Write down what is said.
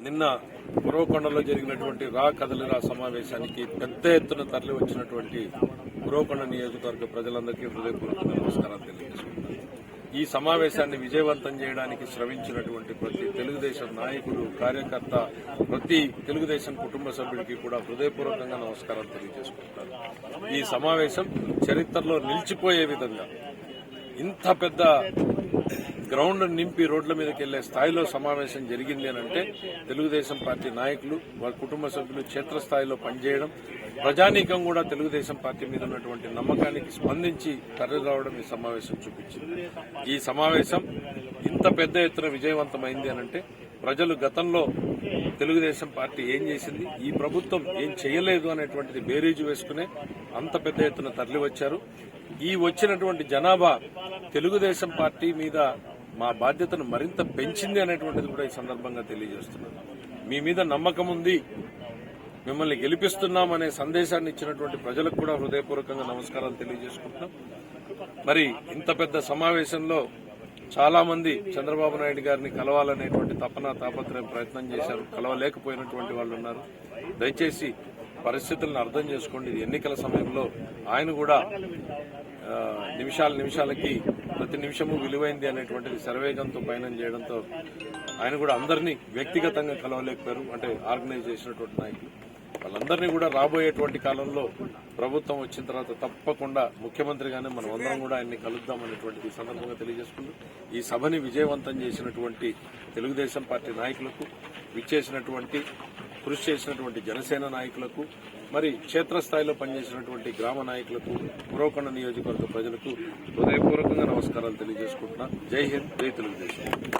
నిన్న గురవకొండలో జరిగినటువంటి రా కదలిరా సమావేశానికి పెద్ద ఎత్తున తరలి వచ్చినటువంటి గురవకొండ నియోజకవర్గ ప్రజలందరికీ హృదయపూర్వక నమస్కారాలు తెలియజేసుకుంటున్నాను. ఈ సమావేశాన్ని విజయవంతం చేయడానికి శ్రమించినటువంటి ప్రతి తెలుగుదేశం నాయకుడు కార్యకర్త ప్రతి తెలుగుదేశం కుటుంబ సభ్యుడికి కూడా హృదయపూర్వకంగా నమస్కారాలు తెలియజేసుకుంటారు ఈ సమావేశం చరిత్రలో నిలిచిపోయే విధంగా ఇంత పెద్ద గ్రౌండ్ నింపి రోడ్ల మీదకి వెళ్ళే స్థాయిలో సమావేశం జరిగింది అని అంటే తెలుగుదేశం పార్టీ నాయకులు వారి కుటుంబ సభ్యులు క్షేత్రస్థాయిలో పనిచేయడం ప్రజానీకం కూడా తెలుగుదేశం పార్టీ మీద ఉన్నటువంటి నమ్మకానికి స్పందించి తరలి రావడం ఈ సమావేశం చూపించింది. ఈ సమావేశం ఇంత పెద్ద ఎత్తున విజయవంతమైంది అని అంటే ప్రజలు గతంలో తెలుగుదేశం పార్టీ ఏం చేసింది ఈ ప్రభుత్వం ఏం చేయలేదు అనేటువంటిది బేరీజు వేసుకునే అంత పెద్ద ఎత్తున తరలి వచ్చారు ఈ వచ్చినటువంటి జనాభా తెలుగుదేశం పార్టీ మీద మా బాధ్యతను మరింత పెంచింది అనేటువంటిది కూడా ఈ సందర్భంగా తెలియజేస్తున్నాను. మీ మీద నమ్మకం ఉంది మిమ్మల్ని గెలిపిస్తున్నాం అనే సందేశాన్ని ఇచ్చినటువంటి ప్రజలకు కూడా హృదయపూర్వకంగా నమస్కారాలు తెలియజేసుకుంటున్నాం. మరి ఇంత పెద్ద సమావేశంలో చాలా మంది చంద్రబాబు నాయుడు గారిని కలవాలనేటువంటి తపన తాపత్రయం ప్రయత్నం చేశారు. కలవలేకపోయినటువంటి వాళ్ళు ఉన్నారు. దయచేసి పరిస్థితులను అర్థం చేసుకోండి. ఇది ఎన్నికల సమయంలో ఆయన కూడా నిమిషాల నిమిషాలకి ప్రతి నిమిషము విలువైంది అనేటువంటిది సర్వేగంతో పయనం చేయడంతో ఆయన కూడా అందరినీ వ్యక్తిగతంగా కలవలేకపోయారు. అంటే ఆర్గనైజ్ చేసినటువంటి నాయకులు. వాళ్ళందరినీ కూడా రాబోయేటువంటి కాలంలో ప్రభుత్వం వచ్చిన తర్వాత తప్పకుండా ముఖ్యమంత్రిగానే మనం అందరం కూడా ఆయన్ని కలుద్దాం అనేటువంటిది ఈ సందర్భంగా తెలియజేసుకుంటూ ఈ సభని విజయవంతం చేసినటువంటి తెలుగుదేశం పార్టీ నాయకులకు విచ్చేసినటువంటి కృషి చేసినటువంటి జనసేన నాయకులకు మరి క్షేత్రస్థాయిలో పనిచేసినటువంటి గ్రామ నాయకులకు పురోకొండ నియోజకవర్గ ప్రజలకు హృదయపూర్వకంగా నమస్కారాలు తెలియజేసుకుంటున్నా. జై హింద్ జై తెలుగుదేశం.